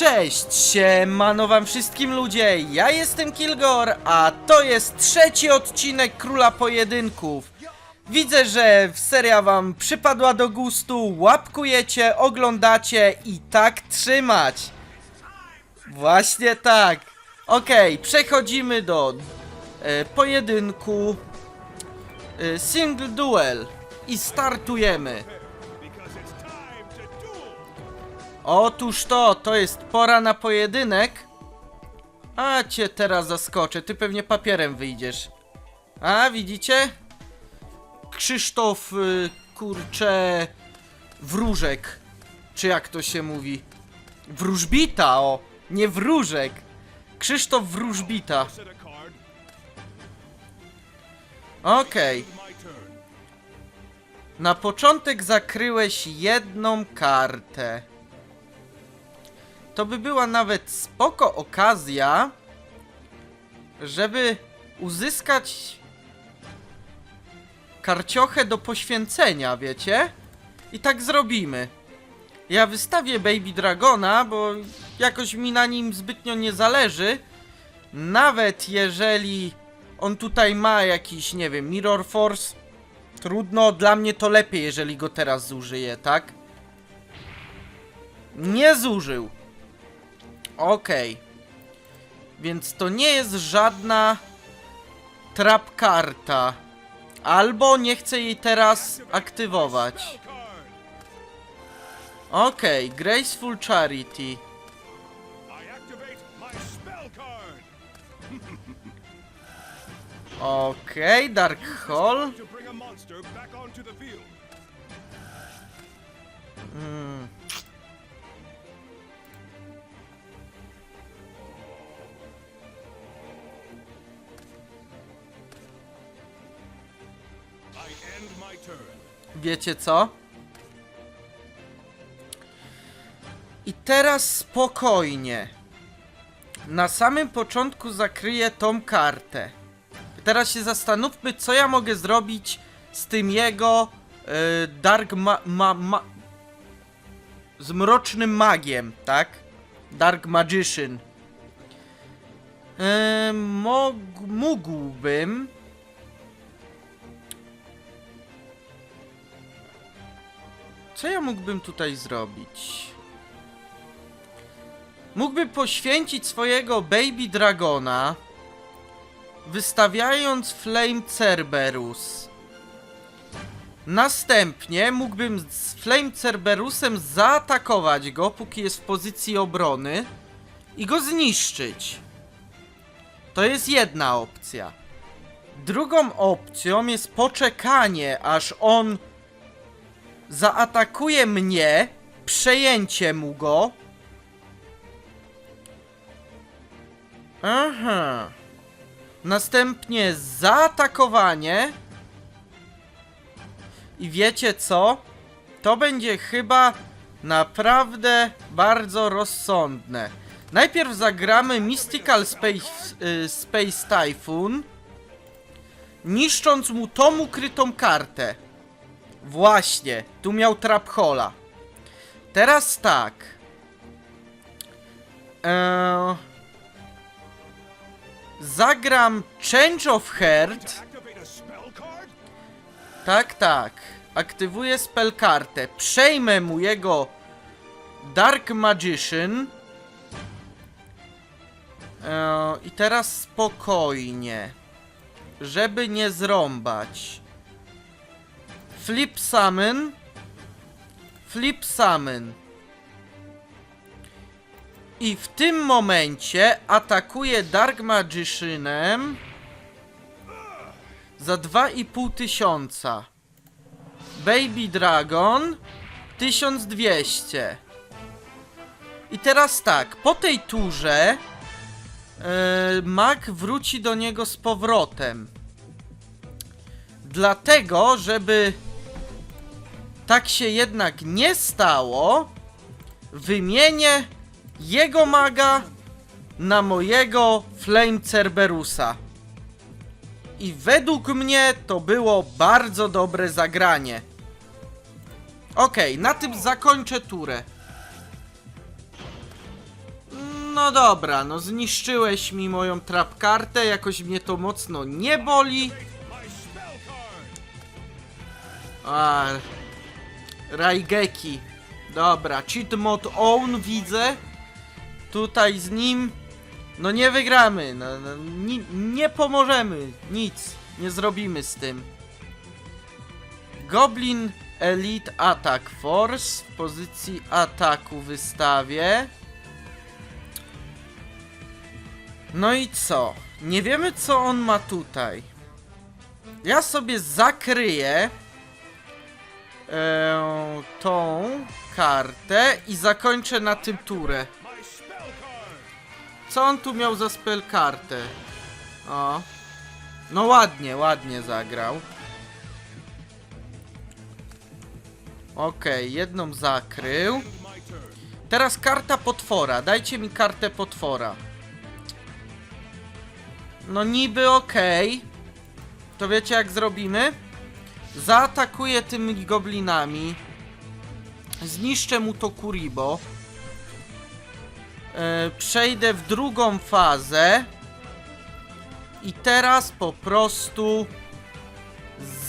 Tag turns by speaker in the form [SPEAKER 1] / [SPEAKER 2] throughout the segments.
[SPEAKER 1] Cześć, siemano wam wszystkim ludzie, ja jestem Kilgor, a to jest trzeci odcinek Króla Pojedynków. Widzę, że seria wam przypadła do gustu, łapkujecie, oglądacie i tak trzymać. Właśnie tak. Okej, przechodzimy do e, pojedynku e, Single Duel i startujemy. Otóż to, to jest pora na pojedynek. A cię teraz zaskoczę, ty pewnie papierem wyjdziesz. A, widzicie? Krzysztof, y, kurcze, wróżek. Czy jak to się mówi? Wróżbita, o, nie wróżek. Krzysztof Wróżbita. Okej. Na początek zakryłeś jedną kartę. To by była nawet spoko okazja, żeby uzyskać karciochę do poświęcenia, wiecie? I tak zrobimy. Ja wystawię Baby Dragona, bo jakoś mi na nim zbytnio nie zależy. Nawet jeżeli on tutaj ma jakiś, nie wiem, Mirror Force, trudno, dla mnie to lepiej, jeżeli go teraz zużyję, tak? Nie zużył. Okej. Więc to nie jest żadna trap karta. Albo nie chcę jej teraz aktywować. Okej, Graceful Charity. Okej, Dark Hall.
[SPEAKER 2] to
[SPEAKER 1] Wiecie co? I teraz spokojnie. Na samym początku zakryję tą kartę. Teraz się zastanówmy, co ja mogę zrobić z tym jego e, Dark ma, ma, ma z mrocznym magiem, tak? Dark Magician. Mog, mógłbym Co ja mógłbym tutaj zrobić? Mógłbym poświęcić swojego Baby Dragona, wystawiając Flame Cerberus. Następnie mógłbym z Flame Cerberusem zaatakować go, póki jest w pozycji obrony i go zniszczyć. To jest jedna opcja. Drugą opcją jest poczekanie, aż on zaatakuje mnie, przejęcie mu go. Aha. Następnie zaatakowanie. I wiecie co? To będzie chyba naprawdę bardzo rozsądne. Najpierw zagramy Mystical Space, y, Space Typhoon, niszcząc mu tą ukrytą kartę. Właśnie, tu miał trap hola. Teraz tak. Eee, zagram Change of Heart. Tak, tak. Aktywuję spell kartę. Przejmę mu jego Dark Magician. Eee, I teraz spokojnie. Żeby nie zrąbać. Flip Summon. Flip Summon. I w tym momencie atakuję Dark Magicianem za 2,5 tysiąca. Baby Dragon 1200. I teraz tak, po tej turze yy, wróci do niego z powrotem. Dlatego, żeby tak się jednak nie stało, wymienię jego maga na mojego Flame Cerberusa. I według mnie to było bardzo dobre zagranie. Okej, na tym zakończę turę. No dobra, no zniszczyłeś mi moją trap kartę, jakoś mnie to mocno nie boli.
[SPEAKER 2] My spell card!
[SPEAKER 1] A, Raigeki. Dobra, cheat mod own widzę. Tutaj z nim. No nie wygramy. No, no, ni, nie pomożemy. Nic. Nie zrobimy z tym. Goblin Elite Attack Force w pozycji ataku wystawię. No i co? Nie wiemy co on ma tutaj. Ja sobie zakryję e, tą kartę i zakończę na tym turę. Co on tu miał za spell kartę? O. No ładnie, ładnie zagrał. Okej, jedną zakrył. Teraz karta potwora. Dajcie mi kartę potwora. No niby okej. To wiecie jak zrobimy? Zaatakuję tymi goblinami. Zniszczę mu to Kuribo. E, przejdę w drugą fazę. I teraz po prostu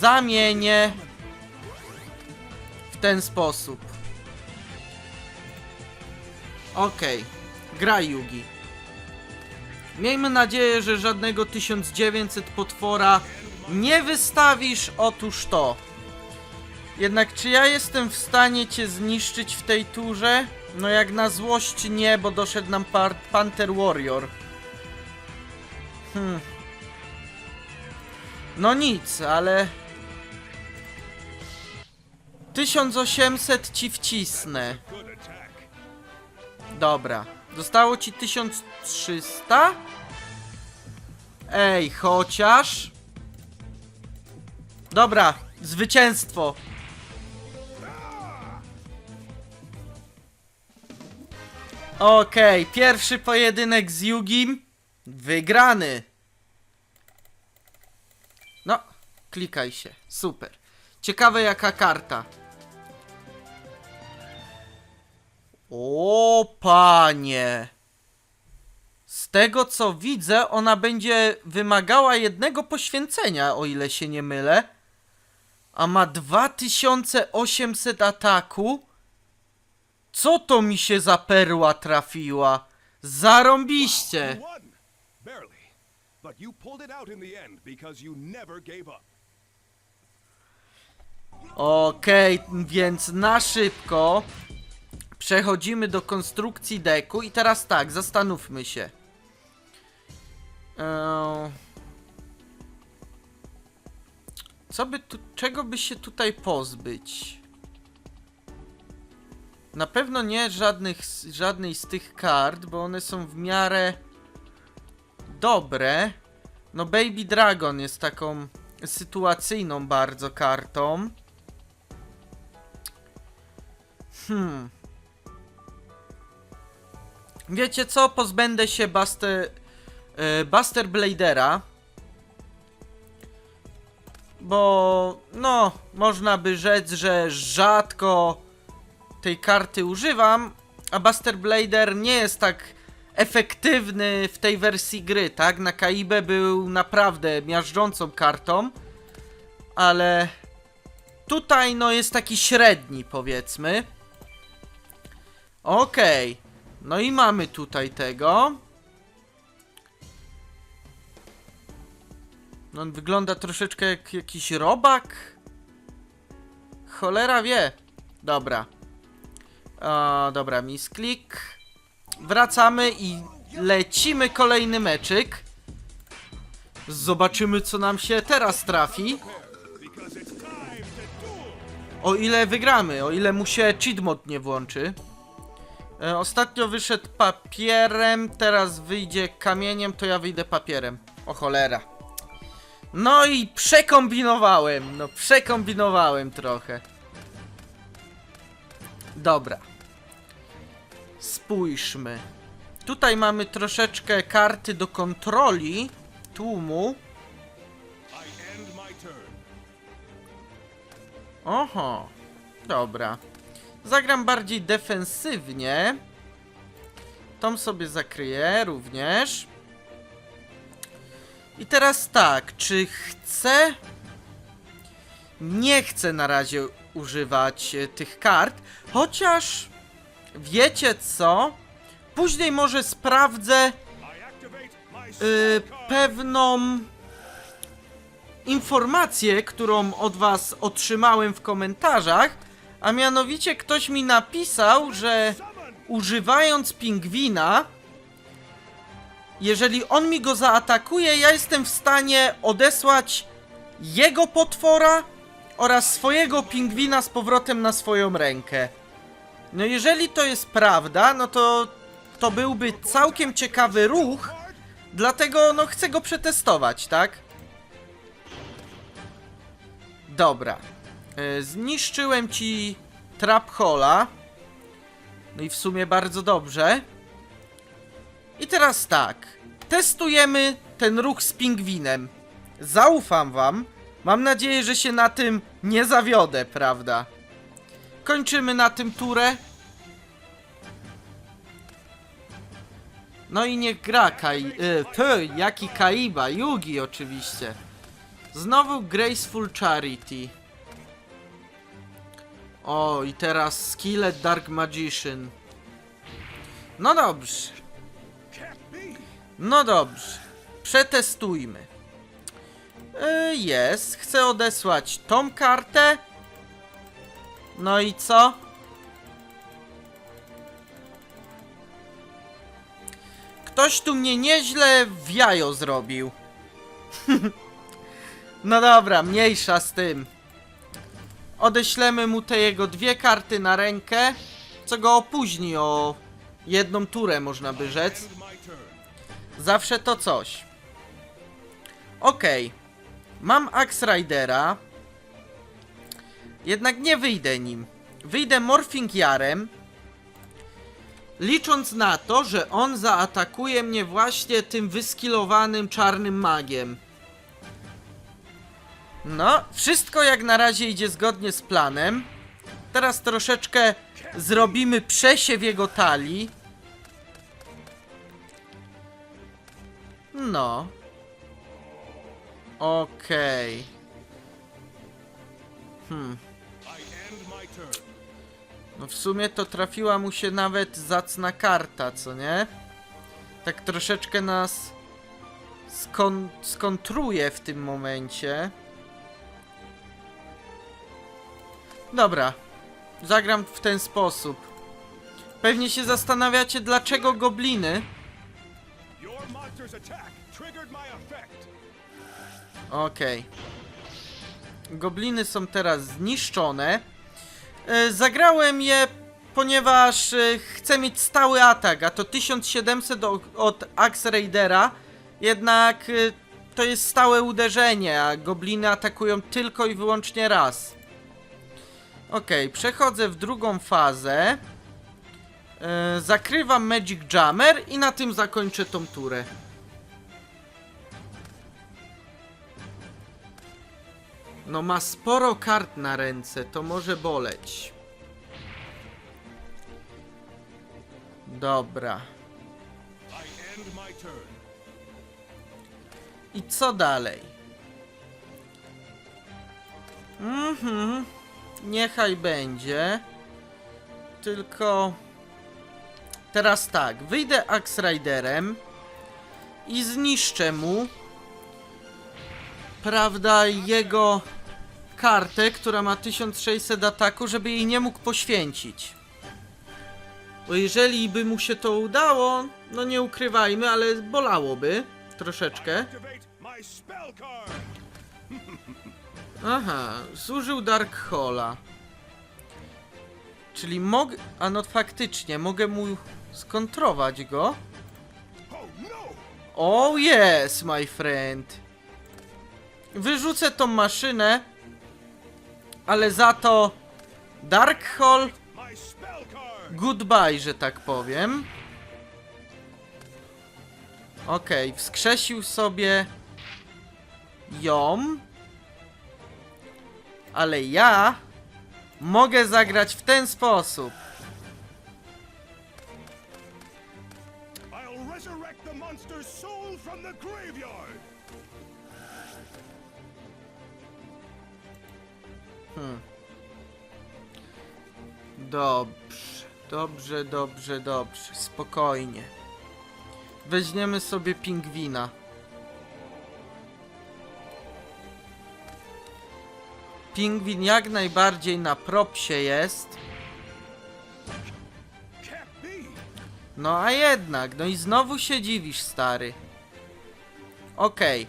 [SPEAKER 1] zamienię w ten sposób. Okej, graj Yugi. Miejmy nadzieję, że żadnego 1900 potwora nie wystawisz, otóż to. Jednak czy ja jestem w stanie cię zniszczyć w tej turze? No jak na złość nie, bo doszedł nam Panther Warrior. Hmm. No nic, ale... 1800 ci wcisnę. Dobra. Zostało ci 1300? Ej, chociaż. Dobra, zwycięstwo. Okej, pierwszy pojedynek z Yugim wygrany. No, klikaj się. Super. Ciekawe jaka karta. O panie. Z tego co widzę, ona będzie wymagała jednego poświęcenia, o ile się nie mylę. A ma 2800 ataku. Co to mi się za perła trafiła? Zarąbiście. Okej, więc na szybko przechodzimy do konstrukcji deku i teraz tak, zastanówmy się. Eee, Co by tu, czego by się tutaj pozbyć? Na pewno nie żadnych, żadnej z tych kart, bo one są w miarę dobre. No Baby Dragon jest taką sytuacyjną bardzo kartą. Hmm. Wiecie co? Pozbędę się Buster, e, Buster Bladera. Bo, no, można by rzec, że rzadko tej karty używam, a Buster Blader nie jest tak efektywny w tej wersji gry, tak? Na Kaibę był naprawdę miażdżącą kartą, ale tutaj no jest taki średni powiedzmy. Okej. No i mamy tutaj tego. No on wygląda troszeczkę jak jakiś robak. Cholera wie. Dobra. O, dobra, misklik. Wracamy i lecimy kolejny meczyk. Zobaczymy co nam się teraz trafi. O ile wygramy, o ile mu się cheat mod nie włączy. E, ostatnio wyszedł papierem, teraz wyjdzie kamieniem, to ja wyjdę papierem. O cholera. No i przekombinowałem, no przekombinowałem trochę. Dobra. Spójrzmy. Tutaj mamy troszeczkę karty do kontroli tłumu. Oho, dobra. Zagram bardziej defensywnie. Tom sobie zakryję również. I teraz tak, czy chcę... Nie chcę na razie używać e, tych kart, chociaż wiecie co? Później może sprawdzę y,
[SPEAKER 2] card.
[SPEAKER 1] pewną informację, którą od was otrzymałem w komentarzach, a mianowicie ktoś mi napisał, że używając pingwina, jeżeli on mi go zaatakuje, ja jestem w stanie odesłać jego potwora oraz swojego pingwina z powrotem na swoją rękę. No jeżeli to jest prawda, no to to byłby całkiem ciekawy ruch, dlatego no chcę go przetestować, tak? Dobra. E, zniszczyłem ci trap hola. No i w sumie bardzo dobrze. I teraz tak. Testujemy ten ruch z pingwinem. Zaufam wam. Mam nadzieję, że się na tym nie zawiodę, prawda? Kończymy na tym turę. No i niech gra Kai... Y, ty, jaki Kaiba? Yugi oczywiście. Znowu Graceful Charity. O, i teraz Skillet Dark Magician. No dobrze. No dobrze. Przetestujmy. Yy, jest. Chcę odesłać tą kartę. No i co? Ktoś tu mnie nieźle w jajo zrobił. no dobra, mniejsza z tym. Odeślemy mu te jego dwie karty na rękę, co go opóźni o jedną turę, można by rzec. Zawsze to coś. Okej. Mam Axe Ridera. Jednak nie wyjdę nim. Wyjdę Morphing Jarem. Licząc na to, że on zaatakuje mnie właśnie tym wyskilowanym czarnym magiem. No, wszystko jak na razie idzie zgodnie z planem. Teraz troszeczkę zrobimy przesiew jego talii. No. Okej. Hmm.
[SPEAKER 2] My turn.
[SPEAKER 1] No w sumie to trafiła mu się nawet zacna karta, co nie? Tak troszeczkę nas skon skontruje w tym momencie. Dobra. Zagram w ten sposób. Pewnie się zastanawiacie, dlaczego gobliny Okej. Gobliny są teraz zniszczone. E, Zagrałem je, ponieważ e, chcę mieć stały atak, a to 1700 o- od Axe Raidera. Jednak e, to jest stałe uderzenie, a gobliny atakują tylko i wyłącznie raz. Okej, przechodzę w drugą fazę. Zakrywam Magic Jammer i na tym zakończę tą turę. No ma sporo kart na ręce, to może boleć. Dobra.
[SPEAKER 2] I
[SPEAKER 1] co dalej? Mhm. Niechaj będzie. Tylko... Teraz tak, wyjdę Axe Riderem i zniszczę mu prawda, jego kartę, która ma 1600 ataku, żeby jej nie mógł poświęcić. Bo jeżeli by mu się to udało, no nie ukrywajmy, ale bolałoby troszeczkę. Aha, zużył Dark Hola. Czyli mogę... A no faktycznie, mogę mu skontrować go.
[SPEAKER 2] Oh
[SPEAKER 1] yes, my friend. Wyrzucę tą maszynę, ale za to Dark
[SPEAKER 2] card.
[SPEAKER 1] goodbye, że tak powiem. Okej, wskrzesił sobie ją. Ale ja mogę zagrać w ten sposób. Dobrze, dobrze, dobrze, dobrze, spokojnie. Weźmiemy sobie pingwina. Pingwin jak najbardziej na propsie jest. No a jednak, no i znowu się dziwisz, stary. Okej.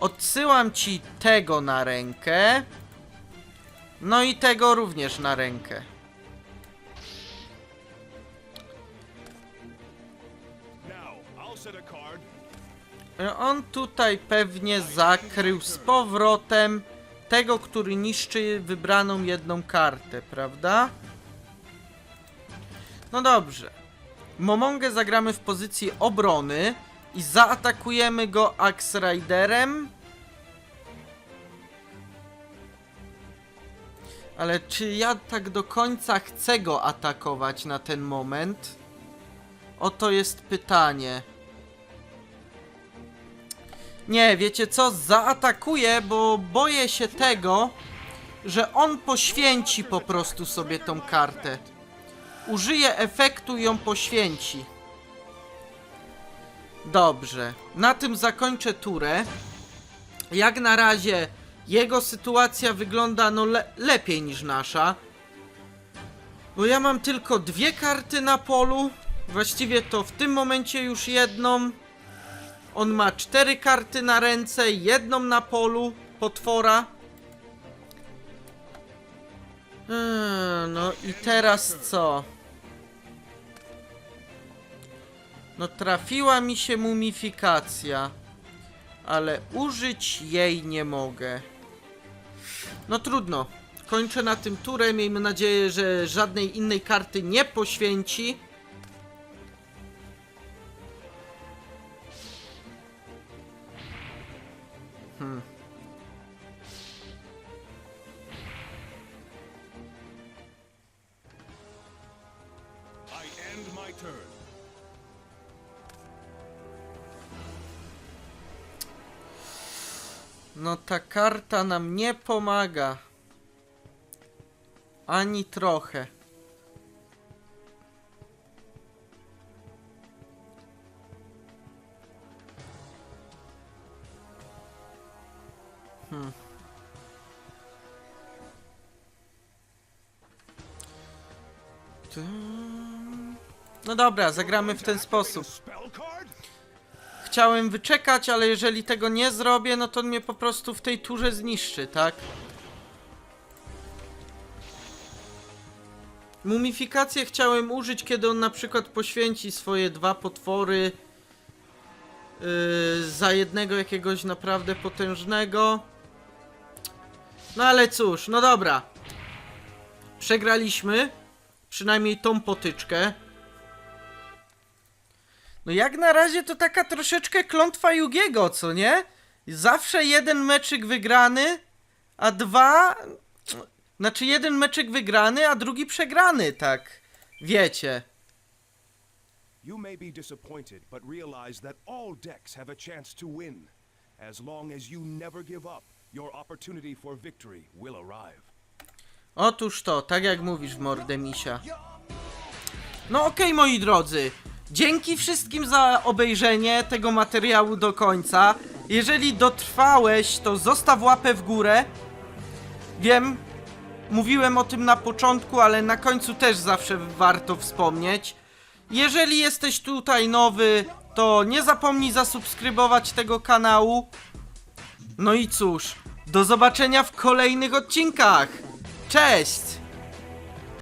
[SPEAKER 1] Odsyłam ci tego na rękę. No i tego również na rękę. On tutaj pewnie zakrył z powrotem tego, który niszczy wybraną jedną kartę, prawda? No dobrze. Momongę zagramy w pozycji obrony i zaatakujemy go Axe Riderem. Ale czy ja tak do końca chcę go atakować na ten moment? Oto jest pytanie. Nie, wiecie co? Zaatakuję, bo boję się tego, że on poświęci po prostu sobie tą kartę. Użyje efektu i ją poświęci. Dobrze. Na tym zakończę turę. Jak na razie jego sytuacja wygląda no le lepiej niż nasza. Bo ja mam tylko dwie karty na polu. Właściwie to w tym momencie już jedną. On ma cztery karty na ręce, jedną na polu potwora. Eee, no i teraz co? No trafiła mi się mumifikacja, ale użyć jej nie mogę. No trudno. Kończę na tym turę. Miejmy nadzieję, że żadnej innej karty nie poświęci. No ta karta nam nie pomaga. Ani trochę. Hmm. No dobra, zagramy w ten sposób. Chciałem wyczekać, ale jeżeli tego nie zrobię, no to on mnie po prostu w tej turze zniszczy, tak? Mumifikację chciałem użyć, kiedy on na przykład poświęci swoje dwa potwory yy, za jednego jakiegoś naprawdę potężnego. No ale cóż, no dobra. Przegraliśmy. Przynajmniej tą potyczkę. No jak na razie to taka troszeczkę klątwa Jugiego, co nie? Zawsze jeden meczyk wygrany, a dwa... Znaczy jeden meczyk wygrany, a drugi przegrany, tak. Wiecie.
[SPEAKER 2] You may be disappointed, but realize that all decks have a chance to win. As long as you never give up, your opportunity for victory will arrive.
[SPEAKER 1] Otóż to, tak jak mówisz w mordę misia. No okej, moi drodzy. Dzięki wszystkim za obejrzenie tego materiału do końca. Jeżeli dotrwałeś, to zostaw łapę w górę. Wiem, mówiłem o tym na początku, ale na końcu też zawsze warto wspomnieć. Jeżeli jesteś tutaj nowy, to nie zapomnij zasubskrybować tego kanału. No i cóż, do zobaczenia w kolejnych odcinkach. Cześć!